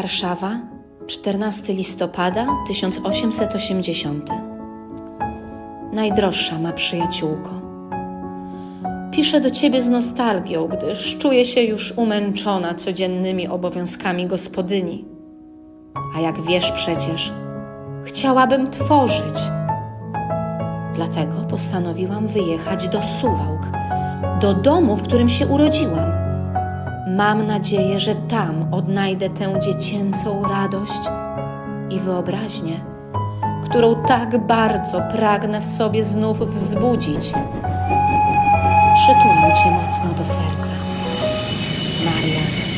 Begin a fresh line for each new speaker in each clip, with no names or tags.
Warszawa, 14 listopada 1880. Najdroższa ma przyjaciółko. Piszę do ciebie z nostalgią, gdyż czuję się już umęczona codziennymi obowiązkami gospodyni. A jak wiesz przecież, chciałabym tworzyć. Dlatego postanowiłam wyjechać do Suwałk, do domu, w którym się urodziłam. Mam nadzieję, że tam odnajdę tę dziecięcą radość i wyobraźnię, którą tak bardzo pragnę w sobie znów wzbudzić. Przytulam cię mocno do serca. Maria.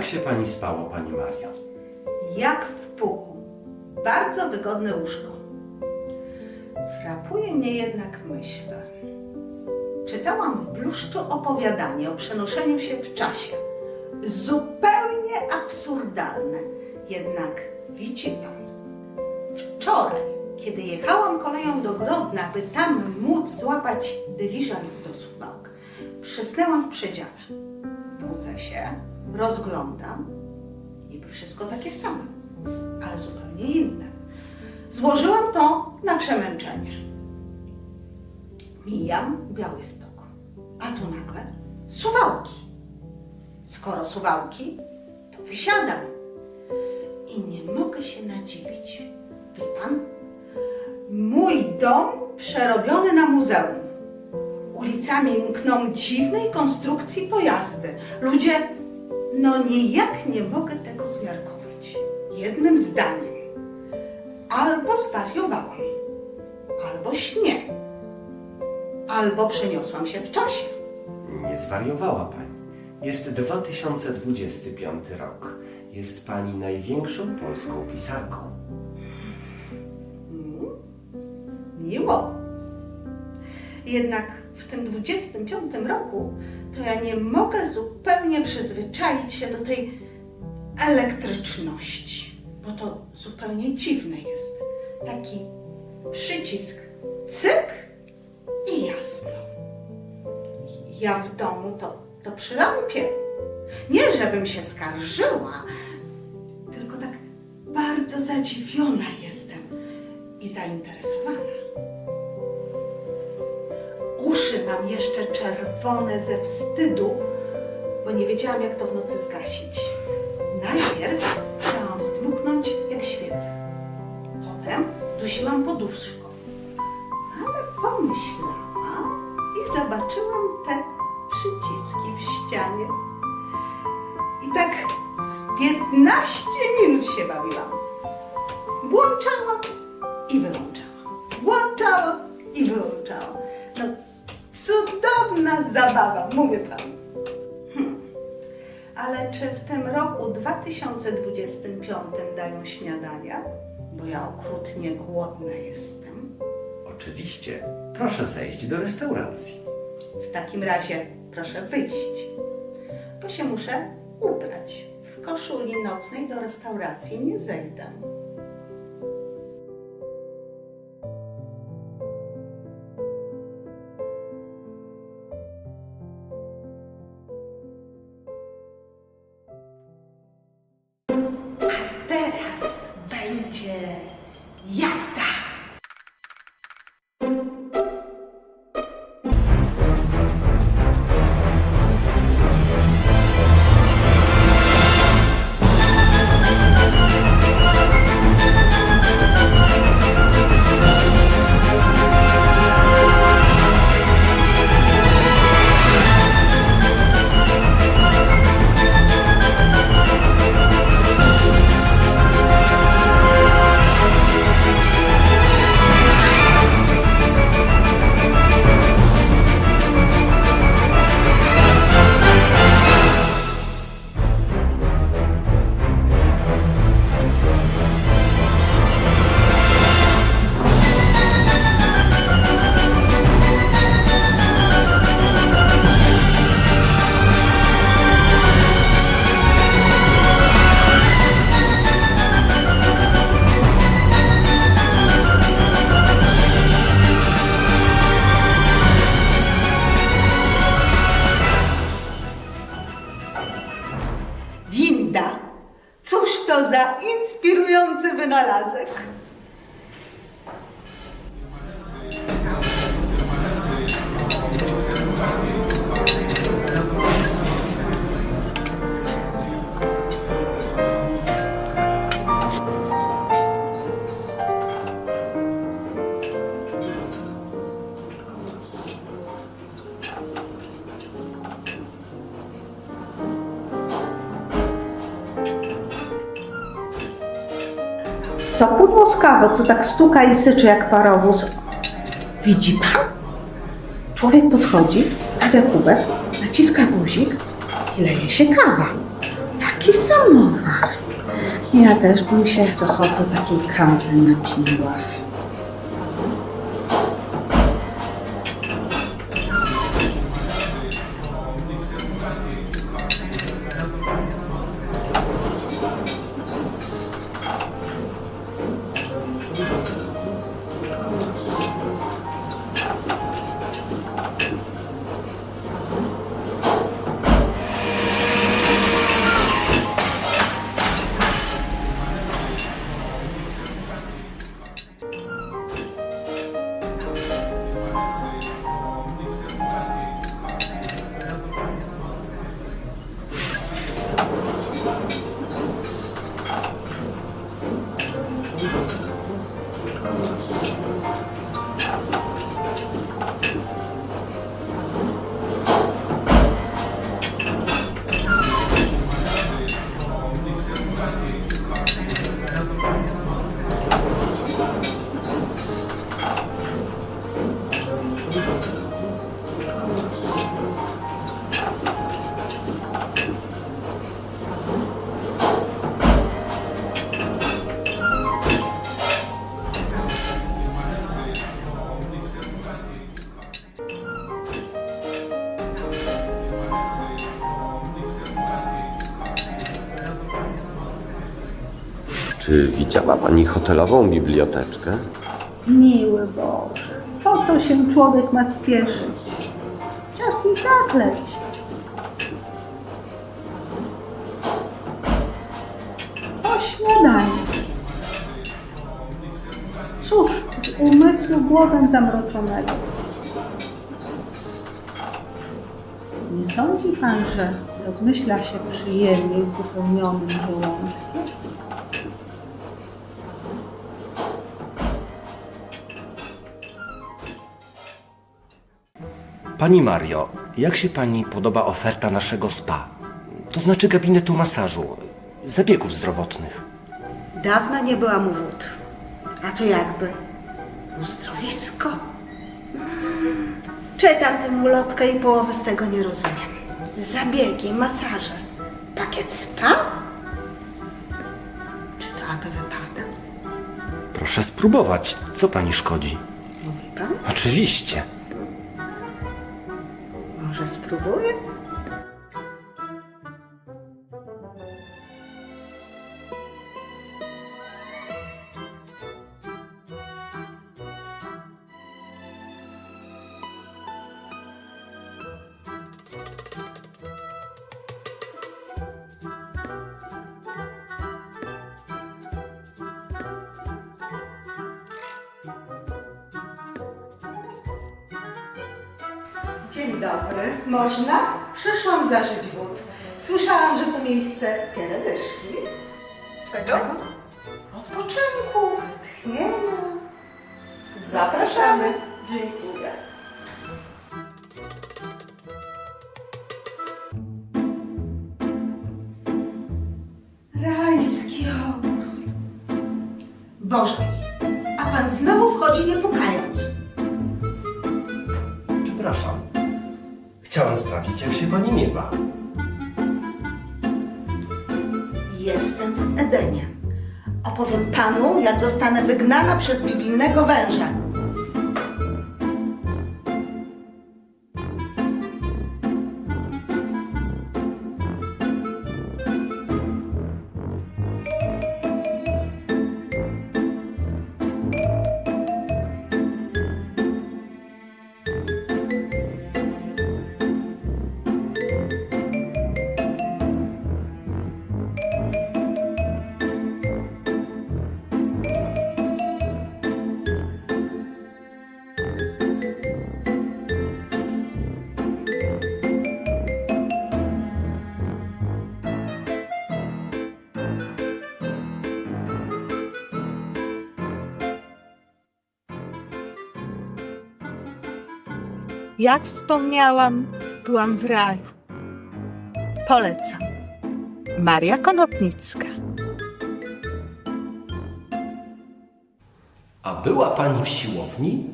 Jak się pani spało, pani Mario?
Jak w puchu. Bardzo wygodne łóżko. Frapuje mnie jednak myśl. Czytałam w bluszczu opowiadanie o przenoszeniu się w czasie. Zupełnie absurdalne. Jednak widzi pan, wczoraj, kiedy jechałam koleją do Grodna, by tam móc złapać dyliżans do Suwałk, przysnęłam w przedziale. Budzę się, rozglądam, niby wszystko takie samo, ale zupełnie inne. Złożyłam to na przemęczenie. Mijam Białystok, a tu nagle Suwałki. Skoro Suwałki, to wysiadam. I nie mogę się nadziwić. Wie pan? Mój dom przerobiony na muzeum. Ulicami mkną dziwnej konstrukcji pojazdy. Ludzie, no nijak nie mogę tego zmiarkować. Jednym zdaniem. Albo zwariowałam, albo śnię, albo przeniosłam się w czasie.
Nie zwariowała pani. Jest 2025 rok. Jest pani największą polską pisarką.
Miło. Jednak w tym 25 roku to ja nie mogę zupełnie przyzwyczaić się do tej elektryczności, bo to zupełnie dziwne jest. Taki przycisk cyk i jasno. Ja w domu to, to przy lampie. Nie żebym się skarżyła, tylko tak bardzo zadziwiona jestem i zainteresowana. Mam jeszcze czerwone ze wstydu, bo nie wiedziałam, jak to w nocy zgasić. Najpierw chciałam zdmuchnąć jak świecę. Potem dusiłam poduszką. Ale pomyślałam i zobaczyłam te przyciski w ścianie. I tak z 15 minut się bawiłam. Włączałam zabawa, mówię panu. Hmm. Ale czy w tym roku 2025 dają śniadania? Bo ja okrutnie głodna jestem.
Oczywiście. Proszę zejść do restauracji.
W takim razie proszę wyjść, bo się muszę ubrać. W koszuli nocnej do restauracji nie zejdę. Za inspirujący wynalazek. To pudło z co tak stuka i syczy jak parowóz. Widzi pan? Człowiek podchodzi, stawia kubek, naciska guzik i leje się kawa. Tak. Jaki samowar. Ja też bym się z ochotą takiej kawy napiła.
Czy widziała Pani hotelową biblioteczkę?
Miły Boże, po co się człowiek ma spieszyć? Czas i tak leci. Po śniadaniu. Cóż, z umysłu głodem zamroczonego. Nie sądzi pan, że rozmyśla się przyjemniej z wypełnionym żołądkiem?
Pani Mario, jak się pani podoba oferta naszego spa? To znaczy gabinetu masażu, zabiegów zdrowotnych.
Dawno nie byłam u wód. A to jakby uzdrowisko. Mm. Czytam tę ulotkę i połowy z tego nie rozumiem. Zabiegi, masaże, pakiet spa? Czy to aby wypada?
Proszę spróbować, co pani szkodzi?
Mówi pan?
Oczywiście.
Вже спробує? Dzień dobry. Można? Przyszłam zażyć wód. Słyszałam, że to miejsce pierdyszki. Czego? Odpoczynku, wytchnienia. Zapraszamy. Dziękuję.
Jak się pani miewa.
Jestem w Edenie. Opowiem panu, jak zostanę wygnana przez biblijnego węża. Jak wspomniałam, byłam w raju. Polecam. Maria Konopnicka.
A była pani w siłowni?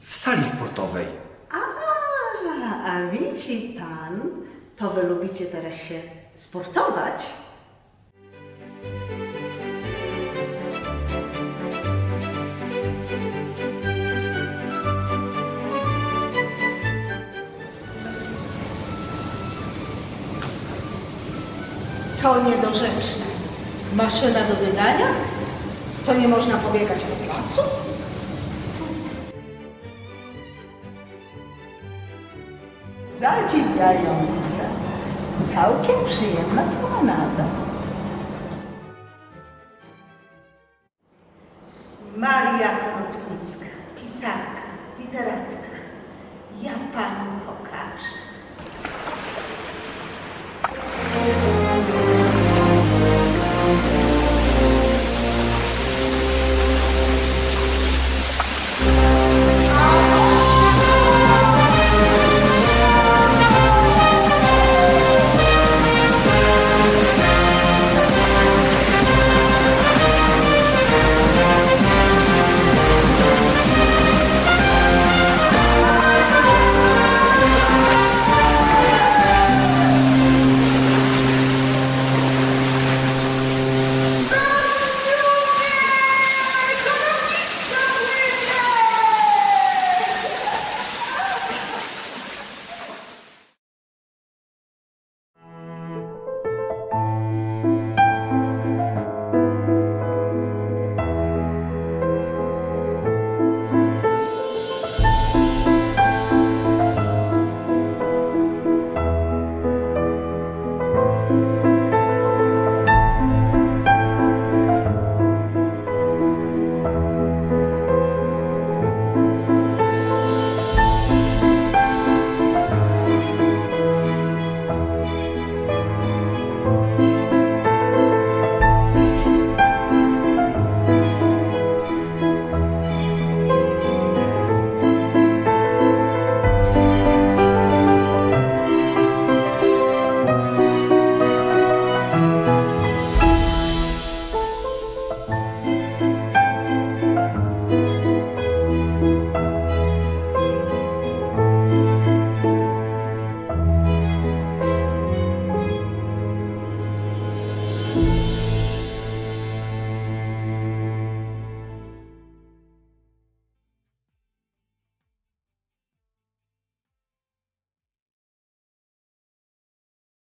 W sali sportowej.
A, a widzi pan, to wy lubicie teraz się sportować. To niedorzeczne. Maszyna do biegania? To nie można pobiegać po placu? Zadziwiające. Całkiem przyjemna promenada.